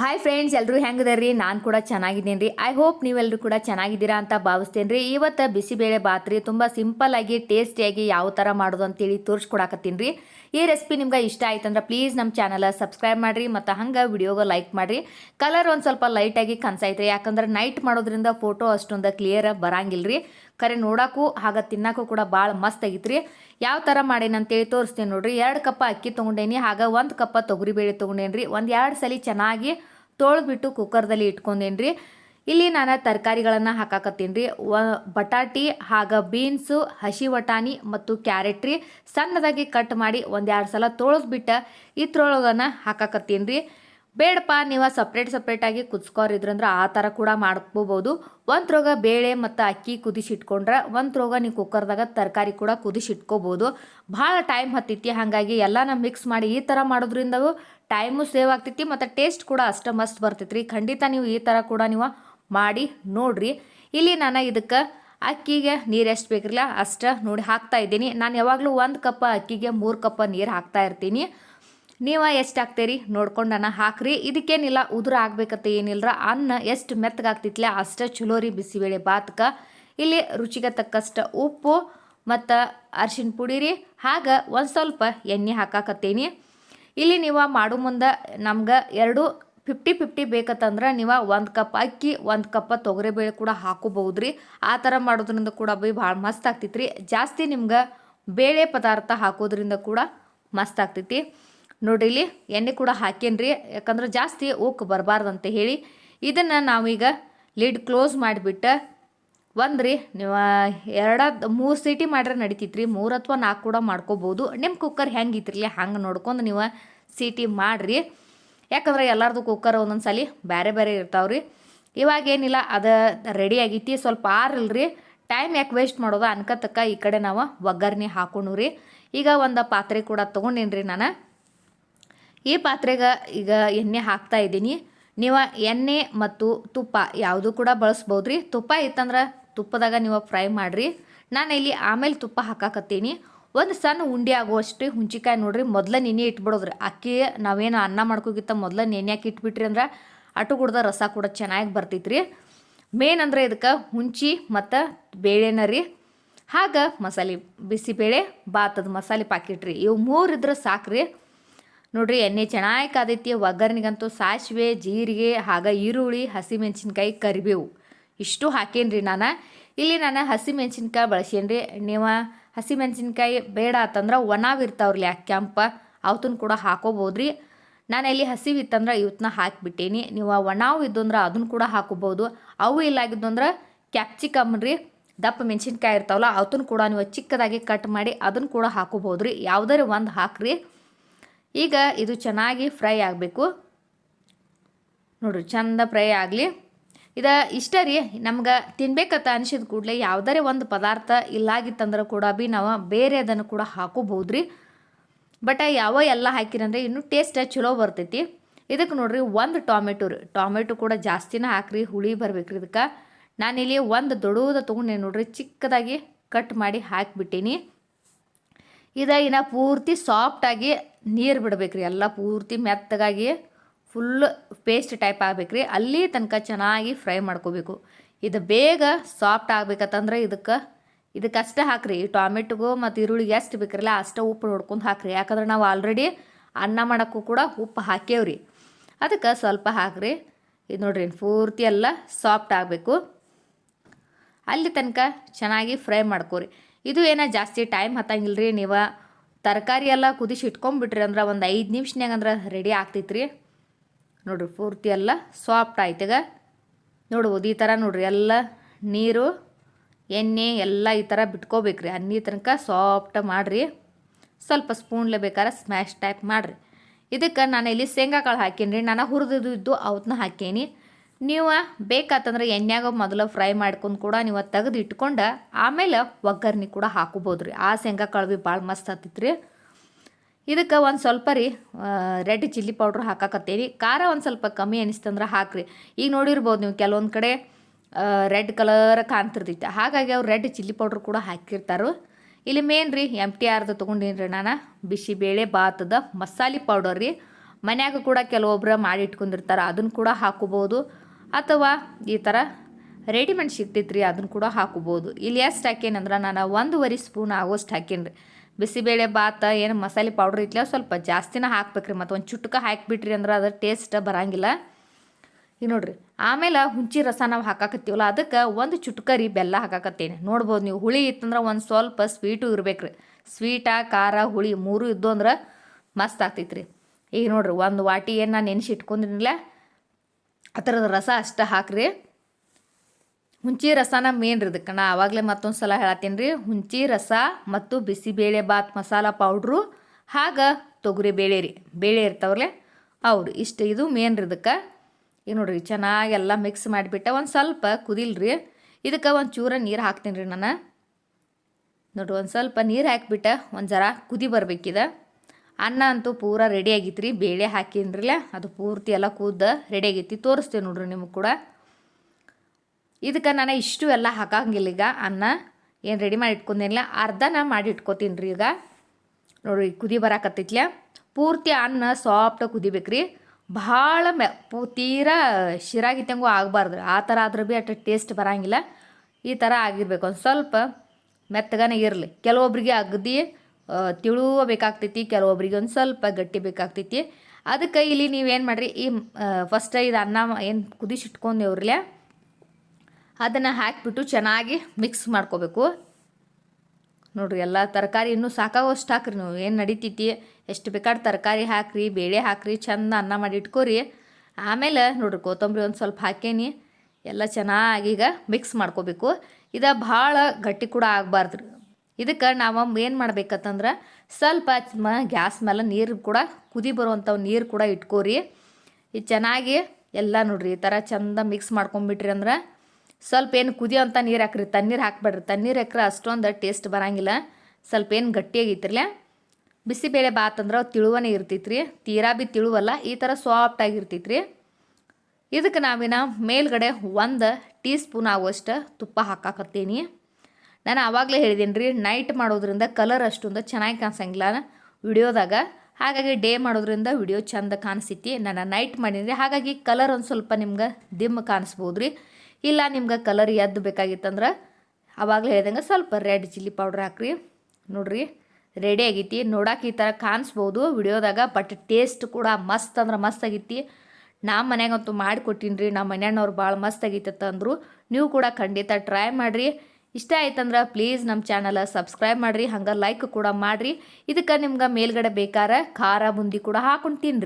Hi friends ಎಲ್ಲರೂ ಹೆಂಗದರ್ರಿ? ನಾನು ಕೂಡ ಚೆನ್ನಾಗಿದ್ದೀನಿ ರೀ. ಐ ಹೋಪ್ ನೀವೆಲ್ಲರೂ ಕೂಡ ಚೆನ್ನಾಗಿದ್ದೀರಾ ಅಂತ ಭಾವಿಸ್ತೇನೆ ರೀ. ಇವತ್ತು ಬಿಸಿಬೇಳೆ ಬಾತ್ ರೀ ತುಂಬ ಸಿಂಪಲ್ ಆಗಿ ಟೇಸ್ಟಿಯಾಗಿ ಯಾವ ಥರ ಮಾಡೋದು ಅಂತೇಳಿ ತೋರಿಸ್ಕೊಡಕತ್ತೀನಿ ರೀ. ಈ ರೆಸಿಪಿ ನಿಮ್ಗೆ ಇಷ್ಟ ಆಯ್ತಂದ್ರೆ ಪ್ಲೀಸ್ ನಮ್ಮ ಚಾನಲ ಸಬ್ಸ್ಕ್ರೈಬ್ ಮಾಡಿರಿ ಮತ್ತು ಹಂಗೆ ವಿಡಿಯೋಗೆ ಲೈಕ್ ಮಾಡಿರಿ. ಕಲರ್ ಒಂದು ಸ್ವಲ್ಪ ಲೈಟಾಗಿ ಕನ್ಸೈತ್ರಿ ಯಾಕಂದ್ರೆ ನೈಟ್ ಮಾಡೋದ್ರಿಂದ ಫೋಟೋ ಅಷ್ಟೊಂದು ಕ್ಲಿಯರ್ ಬರಂಗಿಲ್ಲ ರೀ ಖರೆ ನೋಡೋಕ್ಕೂ ಹಾಗೆ ತಿನ್ನೋಕ್ಕೂ ಕೂಡ ಭಾಳ ಮಸ್ತ್ ಆಗಿತ್ರಿ. ಯಾವ ಥರ ಮಾಡೇನಿ ಅಂತೇಳಿ ತೋರಿಸ್ತೀನಿ ನೋಡ್ರಿ. ಎರಡು ಕಪ್ಪ ಅಕ್ಕಿ ತೊಗೊಂಡೇನಿ ಹಾಗೆ ಒಂದು ಕಪ್ಪ ತೊಗರಿಬೇಳೆ ತೊಗೊಂಡೇನಿ ರೀ ಒಂದು ಎರಡು ಸಲ ಚೆನ್ನಾಗಿ ತೊಳೆದ್ಬಿಟ್ಟು ಕುಕ್ಕರ್ದಲ್ಲಿ ಇಟ್ಕೊಂಡೇನಿ ರೀ ಇಲ್ಲಿ ನಾನು ತರಕಾರಿಗಳನ್ನು ಹಾಕಾಕತ್ತೀನಿ ರೀ ವ, ಬಟಾಟಿ ಹಾಗೆ ಬೀನ್ಸು, ಹಸಿ ವಟಾಣಿ ಮತ್ತು ಕ್ಯಾರೆಟ್ ರೀ. ಸಣ್ಣದಾಗಿ ಕಟ್ ಮಾಡಿ ಒಂದೆರಡು ಸಲ ತೊಳೆದ್ಬಿಟ್ಟು ಇದ್ರೊಳಗನ ಹಾಕಾಕತ್ತೀನಿ ರೀ ಬೇಡಪ್ಪ, ನೀವು ಸಪ್ರೇಟ್ ಸಪ್ರೇಟಾಗಿ ಕುದಿಸ್ಕೋರಿದ್ರಂದ್ರೆ ಆ ಥರ ಕೂಡ ಮಾಡ್ಕೋಬೋದು. ರೋಗ ಬೇಳೆ ಮತ್ತು ಅಕ್ಕಿ ಕುದಿಸಿಟ್ಕೊಂಡ್ರೆ ರೋಗ ನೀವು ಕುಕ್ಕರ್ದಾಗ ತರಕಾರಿ ಕೂಡ ಕುದಿಸಿಟ್ಕೋಬೋದು. ಭಾಳ ಟೈಮ್ ಹತ್ತೈತಿ, ಹಾಗಾಗಿ ಎಲ್ಲನ ಮಿಕ್ಸ್ ಮಾಡಿ ಈ ಥರ ಮಾಡೋದ್ರಿಂದ ಟೈಮು ಸೇವ್ ಆಗ್ತೈತಿ ಮತ್ತು ಟೇಸ್ಟ್ ಕೂಡ ಅಷ್ಟು ಮಸ್ತ್ ಬರ್ತೈತಿ ರೀ ಖಂಡಿತ ನೀವು ಈ ಥರ ಕೂಡ ನೀವು ಮಾಡಿ ನೋಡ್ರಿ. ಇಲ್ಲಿ ನಾನು ಇದಕ್ಕೆ ಅಕ್ಕಿಗೆ ನೀರು ಎಷ್ಟು ಬೇಕಿರಲ್ಲ ಅಷ್ಟು ನೋಡಿ ಹಾಕ್ತಾ ಇದ್ದೀನಿ. ನಾನು ಯಾವಾಗಲೂ ಒಂದು ಕಪ್ ಅಕ್ಕಿಗೆ ಮೂರು ಕಪ್ ನೀರು ಹಾಕ್ತಾ ಇರ್ತೀನಿ. ನೀವು ಎಷ್ಟು ಹಾಕ್ತೀರಿ ನೋಡ್ಕೊಂಡು ನಾನು ಹಾಕ್ರಿ. ಇದಕ್ಕೇನಿಲ್ಲ, ಉದುರು ಆಗ್ಬೇಕಂತ ಏನಿಲ್ಲರ ಅನ್ನ ಎಷ್ಟು ಮೆತ್ತಗಾಗ್ತಿತ್ಲೆ ಅಷ್ಟೇ ಚಲೋ ರೀ ಬಿಸಿಬೇಳೆ ಬಾತ್ಕ. ಇಲ್ಲಿ ರುಚಿಗೆ ತಕ್ಕಷ್ಟು ಉಪ್ಪು ಮತ್ತು ಅರ್ಶಿಣ ಪುಡಿ ರೀ. ಹಾಗೆ ಒಂದು ಸ್ವಲ್ಪ ಎಣ್ಣೆ ಹಾಕಾಕತ್ತೀನಿ. ಇಲ್ಲಿ ನೀವು ಮಾಡೋ ಮುಂದೆ ನಮ್ಗೆ ಎರಡು ಫಿಫ್ಟಿ ಫಿಫ್ಟಿ ಬೇಕತ್ತಂದ್ರೆ ನೀವು ಒಂದು ಕಪ್ ಅಕ್ಕಿ, ಒಂದು ಕಪ್ ತೊಗರಿಬೇಳೆ ಕೂಡ ಹಾಕೋಬಹುದು ರೀ. ಆ ಥರ ಮಾಡೋದ್ರಿಂದ ಕೂಡ ಬೈ ಭಾಳ ಮಸ್ತ್ ಆಗ್ತೈತಿ ರೀ ಜಾಸ್ತಿ ನಿಮ್ಗೆ ಬೇಳೆ ಪದಾರ್ಥ ಹಾಕೋದ್ರಿಂದ ಕೂಡ ಮಸ್ತ್ ಆಗ್ತೈತಿ ನೋಡ್ರಿ ಇಲ್ಲಿ ಎಣ್ಣೆ ಕೂಡ ಹಾಕೇನ್ರಿ ಯಾಕಂದ್ರೆ ಜಾಸ್ತಿ ಉಕ್ಕು ಬರಬಾರ್ದಂತ ಹೇಳಿ. ಇದನ್ನು ನಾವೀಗ ಲಿಡ್ ಕ್ಲೋಸ್ ಮಾಡಿಬಿಟ್ಟು ಒಂದ್ರಿ, ನೀವು ಎರಡ, ಮೂರು ಸೀಟಿ ಮಾಡ್ರೆ ನಡಿತೈತ್ರಿ. ಮೂರು ಅಥವಾ ನಾಲ್ಕು ಕೂಡ ಮಾಡ್ಕೋಬೋದು. ನಿಮ್ಮ ಕುಕ್ಕರ್ ಹೆಂಗೆ ಇತ್ತಿರಲಿ ಹಂಗೆ ನೋಡ್ಕೊಂಡು ನೀವು ಸೀಟಿ ಮಾಡಿರಿ. ಯಾಕಂದ್ರೆ ಎಲ್ಲರದು ಕುಕ್ಕರ್ ಒಂದೊಂದು ಸಲ ಬೇರೆ ಬೇರೆ ಇರ್ತಾವ್ರಿ. ಇವಾಗ ಏನಿಲ್ಲ, ಅದು ರೆಡಿ ಆಗೈತಿ. ಸ್ವಲ್ಪ ಆರಿಲ್ರಿ. ಟೈಮ್ ಯಾಕೆ ವೇಸ್ಟ್ ಮಾಡೋದು? ಅನ್ಕತಕ್ಕ ಈ ಕಡೆ ನಾವು ಒಗ್ಗರಣೆ ಹಾಕೊಂಡು ರೀ ಈಗ ಒಂದು ಪಾತ್ರೆ ಕೂಡ ತೊಗೊಂಡೇನ್ರಿ ನಾನು. ಈ ಪಾತ್ರೆಗೆ ಈಗ ಎಣ್ಣೆ ಹಾಕ್ತಾ ಇದ್ದೀನಿ. ನೀವು ಎಣ್ಣೆ ಮತ್ತು ತುಪ್ಪ ಯಾವುದು ಕೂಡ ಬಳಸ್ಬೋದು ರೀ ತುಪ್ಪ ಇತ್ತಂದ್ರೆ ತುಪ್ಪದಾಗ ನೀವು ಫ್ರೈ ಮಾಡಿರಿ. ನಾನು ಇಲ್ಲಿ ಆಮೇಲೆ ತುಪ್ಪ ಹಾಕಾಕತ್ತೀನಿ. ಒಂದು ಸಣ್ಣ ಉಂಡೆ ಆಗುವಷ್ಟು ಹುಂಚಿಕಾಯಿ ನೋಡ್ರಿ. ಮೊದಲ ನೆನೆ ಇಟ್ಬಿಡೋದ್ರಿ. ಅಕ್ಕಿ ನಾವೇನು ಅನ್ನ ಮಾಡ್ಕೋಗಿತ್ತ ಮೊದಲ ನೆನೆಯಾಕಿ ಇಟ್ಬಿಟ್ರಿ ಅಂದ್ರೆ ಅಟು ಕುಡ್ದ ರಸ ಕೂಡ ಚೆನ್ನಾಗಿ ಬರ್ತೈತ್ರಿ. ಮೇನ್ ಅಂದ್ರೆ ಇದಕ್ಕೆ ಹುಂಚಿ ಮತ್ತು ಬೇಳೆನ ರೀ. ಹಾಗೆ ಮಸಾಲೆ ಬಿಸಿಬೇಳೆ ಬಾತದ ಮಸಾಲೆ ಪಾಕಿಟ್ರಿ. ಇವು ಮೂರು ಇದ್ರೆ ಸಾಕ್ರಿ. ನೋಡ್ರಿ, ಎಣ್ಣೆ ಚೆನ್ನಾಗಿ ಕಾದೈತಿ ಒಗ್ಗರ್ನಿಗಂತೂ ಸಾಸಿವೆ, ಜೀರಿಗೆ, ಹಾಗೆ ಈರುಳ್ಳಿ, ಹಸಿಮೆಣ್ಸಿನ್ಕಾಯಿ, ಕರಿಬೇವು. ಇಷ್ಟು ಹಾಕೇನ್ರಿ ನಾನು. ಇಲ್ಲಿ ನಾನು ಹಸಿಮೆಣ್ಸಿನ್ಕಾಯಿ ರೀ ನೀವು ಹಸಿಮೆಣ್ಸಿನ್ಕಾಯಿ ಬೇಡ ಅಂತಂದ್ರೆ ಒಣಾವ್ ಆ ಕೆಂಪ ಅವತ್ತನ್ನು ಕೂಡ ಹಾಕೋಬೋದ್ರಿ. ನಾನು ಇಲ್ಲಿ ಹಸಿವು ಇತ್ತಂದ್ರೆ ಇವತ್ತನ್ನ ಹಾಕಿಬಿಟ್ಟೇನಿ. ನೀವು ಒಣಾವು ಇದ್ದು ಅಂದ್ರೆ ಅದನ್ನು ಕೂಡ ಹಾಕೋಬೋದು. ಅವು ಇಲ್ಲಾಗಿದ್ದು ಅಂದ್ರೆ ಕ್ಯಾಪ್ಸಿಕಮ್ ರೀ ದಪ್ಪ ಮೆಣಸಿನ್ಕಾಯಿ ಇರ್ತಾವಲ್ಲ ಅವತ್ತನ್ನು ಕೂಡ ನೀವು ಚಿಕ್ಕದಾಗಿ ಕಟ್ ಮಾಡಿ ಅದನ್ನು ಕೂಡ ಹಾಕೋಬೋದು ರೀ ಯಾವುದಾರು ಒಂದು ಹಾಕ್ರಿ. ಈಗ ಇದು ಚೆನ್ನಾಗಿ ಫ್ರೈ ಆಗಬೇಕು. ನೋಡ್ರಿ, ಚಂದ ಫ್ರೈ ಆಗಲಿ. ಇದು ಇಷ್ಟ ರೀ, ನಮ್ಗೆ ತಿನ್ಬೇಕಂತ ಅನಿಸಿದ ಕೂಡಲೇ ಯಾವುದಾರೇ ಒಂದು ಪದಾರ್ಥ ಇಲ್ಲಾಗಿತ್ತಂದ್ರೆ ಕೂಡ ಬಿ ನಾವು ಬೇರೆ ಅದನ್ನು ಕೂಡ ಹಾಕೋಬಹುದು ರೀ ಬಟ್ ಯಾವ ಎಲ್ಲ ಹಾಕಿರಂದ್ರೆ ಇನ್ನೂ ಟೇಸ್ಟ್ ಚಲೋ ಬರ್ತೈತಿ. ಇದಕ್ಕೆ ನೋಡ್ರಿ, ಒಂದು ಟೊಮೆಟೊ ರೀ. ಟೊಮೆಟೊ ಕೂಡ ಜಾಸ್ತಿನ ಹಾಕ್ರಿ, ಹುಳಿ ಬರ್ಬೇಕ್ರಿ ಇದಕ್ಕೆ. ನಾನಿಲ್ಲಿ ಒಂದು ದೊಡ್ಡದ ತೊಗೊಂಡೆ ನೋಡ್ರಿ ಚಿಕ್ಕದಾಗಿ ಕಟ್ ಮಾಡಿ ಹಾಕಿಬಿಟ್ಟೀನಿ. ಇದು ಇನ್ನು ಪೂರ್ತಿ ಸಾಫ್ಟಾಗಿ ನೀರು ಬಿಡ್ಬೇಕ್ರಿ, ಎಲ್ಲ ಪೂರ್ತಿ ಮೆತ್ತಗಾಗಿ ಫುಲ್ ಪೇಸ್ಟ್ ಟೈಪ್ ಆಗ್ಬೇಕ್ರಿ. ಅಲ್ಲಿ ತನಕ ಚೆನ್ನಾಗಿ ಫ್ರೈ ಮಾಡ್ಕೋಬೇಕು. ಇದು ಬೇಗ ಸಾಫ್ಟ್ ಆಗ್ಬೇಕಂತಂದ್ರೆ ಇದಕ್ಕೆ ಇದಕ್ಕೆ ಅಷ್ಟೇ ಹಾಕ್ರಿ. ಟೊಮೆಟೊಗೂ ಮತ್ತು ಈರುಳ್ಳಿಗೆ ಎಷ್ಟು ಬೇಕಿರಲ್ಲ ಅಷ್ಟೇ ಉಪ್ಪು ನೋಡ್ಕೊಂಡು ಹಾಕ್ರಿ. ಯಾಕಂದ್ರೆ ನಾವು ಆಲ್ರೆಡಿ ಅನ್ನ ಮಾಡೋಕ್ಕೂ ಕೂಡ ಉಪ್ಪು ಹಾಕೇವ್ರಿ ಅದಕ್ಕೆ ಸ್ವಲ್ಪ ಹಾಕ್ರಿ. ಇದು ನೋಡ್ರಿ, ಪೂರ್ತಿ ಎಲ್ಲ ಸಾಫ್ಟ್ ಆಗಬೇಕು. ಅಲ್ಲಿ ತನಕ ಚೆನ್ನಾಗಿ ಫ್ರೈ ಮಾಡ್ಕೋರಿ. ಇದು ಏನೋ ಜಾಸ್ತಿ ಟೈಮ್ ಹತ್ತಂಗಿಲ್ಲ ರೀ ನೀವು. ತರಕಾರಿ ಎಲ್ಲ ಕುದಿಸಿ ಇಟ್ಕೊಂಡ್ಬಿಟ್ರಿ ಅಂದ್ರೆ ಒಂದು ಐದು ನಿಮಿಷನ್ಯಾಗ ಅಂದ್ರೆ ರೆಡಿ ಆಗ್ತೈತ್ರಿ. ನೋಡ್ರಿ ಪೂರ್ತಿ ಎಲ್ಲ ಸಾಫ್ಟ್ ಆಯ್ತಾಗ. ನೋಡ್ಬೋದು ಈ ಥರ ನೋಡ್ರಿ ಎಲ್ಲ ನೀರು, ಎಣ್ಣೆ ಎಲ್ಲ ಈ ಥರ ಬಿಟ್ಕೋಬೇಕ್ರಿ. ಅನ್ನಿ ತನಕ ಸಾಫ್ಟ್ ಮಾಡಿರಿ. ಸ್ವಲ್ಪ ಸ್ಪೂನ್ಲೆ ಬೇಕಾದ್ರೆ ಸ್ಮ್ಯಾಶ್ ಟೈಪ್ ಮಾಡಿರಿ. ಇದಕ್ಕೆ ನಾನು ಇಲ್ಲಿ ಶೇಂಗಾ ಕಾಳು ಹಾಕೀನಿ ರೀ ನಾನು ಹುರಿದಿದ್ದು ಅವತ್ತನ್ನ ಹಾಕೀನಿ. ನೀವು ಬೇಕಾತಂದ್ರೆ ಎಣ್ಣೆಯಾಗ ಮೊದಲು ಫ್ರೈ ಮಾಡ್ಕೊಂಡು ಕೂಡ ನೀವು ತೆಗೆದು ಇಟ್ಕೊಂಡು ಆಮೇಲೆ ಒಗ್ಗರ್ಣೆ ಕೂಡ ಹಾಕೋಬೋದು ರೀ ಆ ಶೇಂಗಾ ಕಳವಿ ಭಾಳ ಮಸ್ತ್ ಹತ್ತಿತ್ತು ರೀ ಇದಕ್ಕೆ ಒಂದು ಸ್ವಲ್ಪ ರೀ ರೆಡ್ ಚಿಲ್ಲಿ ಪೌಡ್ರ್ ಹಾಕಾಕತ್ತೀರಿ. ಖಾರ ಒಂದು ಸ್ವಲ್ಪ ಕಮ್ಮಿ ಅನಿಸ್ತಂದ್ರೆ ಹಾಕ್ರಿ. ಈಗ ನೋಡಿರ್ಬೋದು ನೀವು ಕೆಲವೊಂದು ಕಡೆ ರೆಡ್ ಕಲರ್ ಕಾಣ್ತಿರ್ತೈತೆ. ಹಾಗಾಗಿ ಅವ್ರು ರೆಡ್ ಚಿಲ್ಲಿ ಪೌಡ್ರ್ ಕೂಡ ಹಾಕಿರ್ತಾರೆ. ಇಲ್ಲಿ ಮೇನ್ ರೀ ಎಂ ಟಿ ಆರ್ದು ತೊಗೊಂಡೇನಿ ರೀ ನಾನು? ಬಿಸಿಬೇಳೆ ಬಾತದ ಮಸಾಲೆ ಪೌಡರ್ ರೀ. ಮನ್ಯಾಗ ಕೂಡ ಕೆಲವೊಬ್ಬರು ಮಾಡಿ ಇಟ್ಕೊಂಡಿರ್ತಾರೆ. ಅದನ್ನು ಕೂಡ ಹಾಕೋಬೋದು. ಅಥವಾ ಈ ಥರ ರೆಡಿಮೆಂಟ್ ಸಿಗ್ತೈತೆ ರೀ ಅದನ್ನು ಕೂಡ ಹಾಕೋಬೋದು. ಇಲ್ಲಿ ಎಷ್ಟು ಹಾಕೇನಂದ್ರೆ ನಾನು ಒಂದೂವರೆ ಸ್ಪೂನ್ ಆಗೋಷ್ಟು ಹಾಕೇನಿ ಬಿಸಿಬೇಳೆ ಭಾತ ಏನು ಮಸಾಲೆ ಪೌಡ್ರ್ ಇತ್ತಲ್ಲ ಸ್ವಲ್ಪ ಜಾಸ್ತಿನ ಹಾಕ್ಬೇಕ್ರಿ, ಮತ್ತು ಒಂದು ಚುಟ್ಕ ಹಾಕಿಬಿಟ್ರಿ ಅಂದ್ರೆ ಅದ್ರ ಟೇಸ್ಟ್ ಬರಂಗಿಲ್ಲ. ಈಗ ನೋಡ್ರಿ, ಆಮೇಲೆ ಹುಂಚಿ ರಸ ನಾವು ಹಾಕಾಕತ್ತೀವಲ್ಲ, ಅದಕ್ಕೆ ಒಂದು ಚುಟ್ಕರಿ ಬೆಲ್ಲ ಹಾಕಾಕತ್ತೇನೆ. ನೋಡ್ಬೋದು ನೀವು, ಹುಳಿ ಇತ್ತಂದ್ರೆ ಒಂದು ಸ್ವಲ್ಪ ಸ್ವೀಟು ಇರ್ಬೇಕು ರೀ ಸ್ವೀಟ ಖಾರ, ಹುಳಿ ಮೂರು ಇದ್ದು ಅಂದ್ರೆ ಮಸ್ತ್ ಆಗ್ತೈತ್ರಿ. ಈಗ ನೋಡ್ರಿ, ಒಂದು ವಾಟಿ ಏನು ನಾನು ನೆನೆಸಿ ಇಟ್ಕೊಂಡಿರಲಿಲ್ಲ ಆ ಥರದ ರಸ ಅಷ್ಟೇ ಹಾಕ್ರಿ. ಹುಂಚಿ ರಸನ ಮೇನ್ ರೀ ಇದಕ್ಕೆ. ನಾ ಆವಾಗಲೇ ಮತ್ತೊಂದು ಸಲ ಹೇಳತ್ತೀನಿ ರೀ. ಹುಂಚಿ ರಸ ಮತ್ತು ಬಿಸಿಬೇಳೆ ಬಾತ್ ಮಸಾಲ ಪೌಡ್ರು ಹಾಗ, ತೊಗರಿ ಬೇಳೆ ರೀ. ಬೇಳೆ ಇರ್ತಾವ್ರಲೆ ಅವ್ರು ಇಷ್ಟು ಇದು ಮೇನ್ ರೀ ಇದಕ್ಕೆ. ಈಗ ನೋಡ್ರಿ ಚೆನ್ನಾಗೆಲ್ಲ ಮಿಕ್ಸ್ ಮಾಡಿಬಿಟ್ಟು ಒಂದು ಸ್ವಲ್ಪ ಕುದಿಲ್ರಿ. ಇದಕ್ಕೆ ಒಂದು ಚೂರ ನೀರು ಹಾಕ್ತೀನಿ ರೀ ನಾನು. ನೋಡ್ರಿ ಒಂದು ಸ್ವಲ್ಪ ನೀರು ಹಾಕಿಬಿಟ್ಟೆ ಒಂದು ಜರ ಕುದಿ ಬರ್ಬೇಕಿದ. ಅನ್ನ ಅಂತೂ ಪೂರ ರೆಡಿ ಆಗೈತಿ ರೀ ಬೇಳೆ ಹಾಕಿನ್ರಲ್ಲ, ಅದು ಪೂರ್ತಿ ಎಲ್ಲ ಕೂದ ರೆಡಿ ಆಗೈತಿ. ತೋರಿಸ್ತೇವೆ ನೋಡ್ರಿ ನಿಮಗೆ ಕೂಡ. ಇದಕ್ಕೆ ನಾನು ಇಷ್ಟು ಎಲ್ಲ ಹಾಕಂಗಿಲ್ಲ ಈಗ ಅನ್ನ. ಏನು ರೆಡಿ ಮಾಡಿ ಇಟ್ಕೊಂಡಿಲ್ಲ ಅರ್ಧನ ಮಾಡಿ ಇಟ್ಕೊತೀನಿ ರೀ ಈಗ. ನೋಡ್ರಿ, ಕುದಿ ಬರಾಕತ್ತೈತ್ಲ. ಪೂರ್ತಿ ಅನ್ನ ಸಾಫ್ಟ್ ಕುದಿಬೇಕ್ರಿ. ಭಾಳ ಮೆ, ಪೂ, ತೀರಾ ಶಿರಾಗಿತ್ತಂಗೂ ಆಗಬಾರ್ದು ಆ ಥರ ಆದ್ರೂ ಭೀ ಅಷ್ಟು ಟೇಸ್ಟ್ ಬರಂಗಿಲ್ಲ. ಈ ಥರ ಆಗಿರ್ಬೇಕು. ಒಂದು ಸ್ವಲ್ಪ ಮೆತ್ತಗನೇ ಇರಲಿ. ಕೆಲವೊಬ್ರಿಗೆ ಅಗದಿ ತಿಳುವ ಬೇಕಾಗ್ತೈತಿ ಕೆಲವೊಬ್ರಿಗೆ ಒಂದು ಸ್ವಲ್ಪ ಗಟ್ಟಿ ಬೇಕಾಗ್ತೈತಿ. ಅದಕ್ಕೆ ಇಲ್ಲಿ ನೀವೇನು ಮಾಡಿರಿ, ಈ ಫಸ್ಟ್ ಇದು ಅನ್ನ ಏನು ಕುದಿಸಿಟ್ಕೊಂಡೇವ್ರಲ್ಲೇ ಅದನ್ನು ಹಾಕಿಬಿಟ್ಟು ಚೆನ್ನಾಗಿ ಮಿಕ್ಸ್ ಮಾಡ್ಕೋಬೇಕು. ನೋಡಿರಿ, ಎಲ್ಲ ತರಕಾರಿ ಇನ್ನೂ ಸಾಕಾಗೋಷ್ಟು ಹಾಕ್ರಿ ನೀವು, ಏನು ನಡಿತೈತಿ, ಎಷ್ಟು ಬೇಕಾದ ತರಕಾರಿ ಹಾಕ್ರಿ, ಬೇಳೆ ಹಾಕ್ರಿ, ಚಂದ ಅನ್ನ ಮಾಡಿ ಇಟ್ಕೋರಿ. ಆಮೇಲೆ ನೋಡ್ರಿ, ಕೊತ್ತಂಬರಿ ಒಂದು ಸ್ವಲ್ಪ ಹಾಕೇನಿ, ಎಲ್ಲ ಚೆನ್ನಾಗಿ ಈಗ ಮಿಕ್ಸ್ ಮಾಡ್ಕೋಬೇಕು. ಇದು ಭಾಳ ಗಟ್ಟಿ ಕೂಡ ಆಗಬಾರ್ದು ಇದಕ್ಕೆ ನಾವು ಏನು ಮಾಡ್ಬೇಕಂತಂದ್ರೆ ಸ್ವಲ್ಪ ಗ್ಯಾಸ್ ಮೇಲೆ ನೀರು ಕೂಡ ಕುದಿ ಬರುವಂಥವು ನೀರು ಕೂಡ ಇಟ್ಕೋರಿ. ಈ ಚೆನ್ನಾಗಿ ಎಲ್ಲ ನೋಡ್ರಿ ಈ ಥರ ಚಂದ ಮಿಕ್ಸ್ ಮಾಡ್ಕೊಂಬಿಟ್ರಿ ಅಂದ್ರೆ ಸ್ವಲ್ಪ ಏನು ಕುದಿಯೋಂಥ ನೀರು ಹಾಕ್ರಿ, ತಣ್ಣೀರು ಹಾಕ್ಬೇಡ್ರಿ. ತಣ್ಣೀರು ಹಾಕ್ರೆ ಅಷ್ಟೊಂದು ಟೇಸ್ಟ್ ಬರಂಗಿಲ್ಲ. ಸ್ವಲ್ಪ ಏನು ಗಟ್ಟಿಯಾಗಿತ್ತಿರಲ್ಲ ಬಿಸಿಬೇಳೆ ಬಾತ್ ಅಂದ್ರೆ ತಿಳುವನೆ ಇರ್ತೈತ್ರಿ. ತೀರಾ ಬಿ ತಿಳುವಲ್ಲ, ಈ ಥರ ಸಾಫ್ಟಾಗಿರ್ತೈತ್ರಿ ಇದಕ್ಕೆ ನಾವಿನ ಮೇಲ್ಗಡೆ ಒಂದು ಟೀ ಸ್ಪೂನ್ ಆಗುವಷ್ಟು ತುಪ್ಪ ಹಾಕಾಕತ್ತೀನಿ. ನಾನು ಆವಾಗಲೇ ಹೇಳಿದ್ದೀನಿ ರೀ ನೈಟ್ ಮಾಡೋದ್ರಿಂದ ಕಲರ್ ಅಷ್ಟೊಂದು ಚೆನ್ನಾಗಿ ಕಾಣಿಸಂಗಿಲ್ಲ. ವಿಡಿಯೋದಾಗ ಹಾಗಾಗಿ ಡೇ ಮಾಡೋದ್ರಿಂದ ವಿಡಿಯೋ ಚಂದ ಕಾಣಿಸ್ತೈತಿ ನಾನು ನೈಟ್ ಮಾಡಿದ್ರಿ ಹಾಗಾಗಿ ಕಲರ್ ಒಂದು ಸ್ವಲ್ಪ ನಿಮ್ಗೆ ದಿಮ್ ಕಾಣಿಸ್ಬೋದು ರೀ ಇಲ್ಲ ನಿಮ್ಗೆ ಕಲರ್ ಎದ್ದು ಬೇಕಾಗಿತ್ತಂದ್ರೆ ಆವಾಗಲೇ ಹೇಳ್ದಂಗೆ ಸ್ವಲ್ಪ ರೆಡ್ ಚಿಲ್ಲಿ ಪೌಡ್ರ್ ಹಾಕ್ರಿ. ನೋಡ್ರಿ ರೆಡಿ ಆಗೈತಿ. ನೋಡಕ್ಕೆ ಈ ಥರ ಕಾಣಿಸ್ಬೋದು. ವಿಡಿಯೋದಾಗ ಬಟ್ ಟೇಸ್ಟ್ ಕೂಡ ಮಸ್ತ್ ಅಂದ್ರೆ ಮಸ್ತ್ ಆಗೈತಿ. ನಾ ಮನ್ಯಾಗಂತೂ ಮಾಡಿಕೊಟ್ಟಿನಿ ರೀ ನಮ್ಮ ಮನೆಯವ್ರು ಭಾಳ ಮಸ್ತ್ ಆಗೈತೆ ನೀವು ಕೂಡ ಖಂಡಿತ ಟ್ರೈ ಮಾಡಿರಿ. ಇಷ್ಟ ಆಯ್ತಂದ್ರೆ ಪ್ಲೀಸ್ ನಮ್ಮ ಚಾನಲ್ ಸಬ್ಸ್ಕ್ರೈಬ್ ಮಾಡಿರಿ, ಹಂಗೆ ಲೈಕ್ ಕೂಡ ಮಾಡಿರಿ. ಇದಕ್ಕೆ ನಿಮ್ಗೆ ಮೇಲ್ಗಡೆ ಬೇಕಾರೆ ಖಾರ ಬುಂದಿ ಕೂಡ ಹಾಕೊಂಡು ತಿನ್ನಿರಿ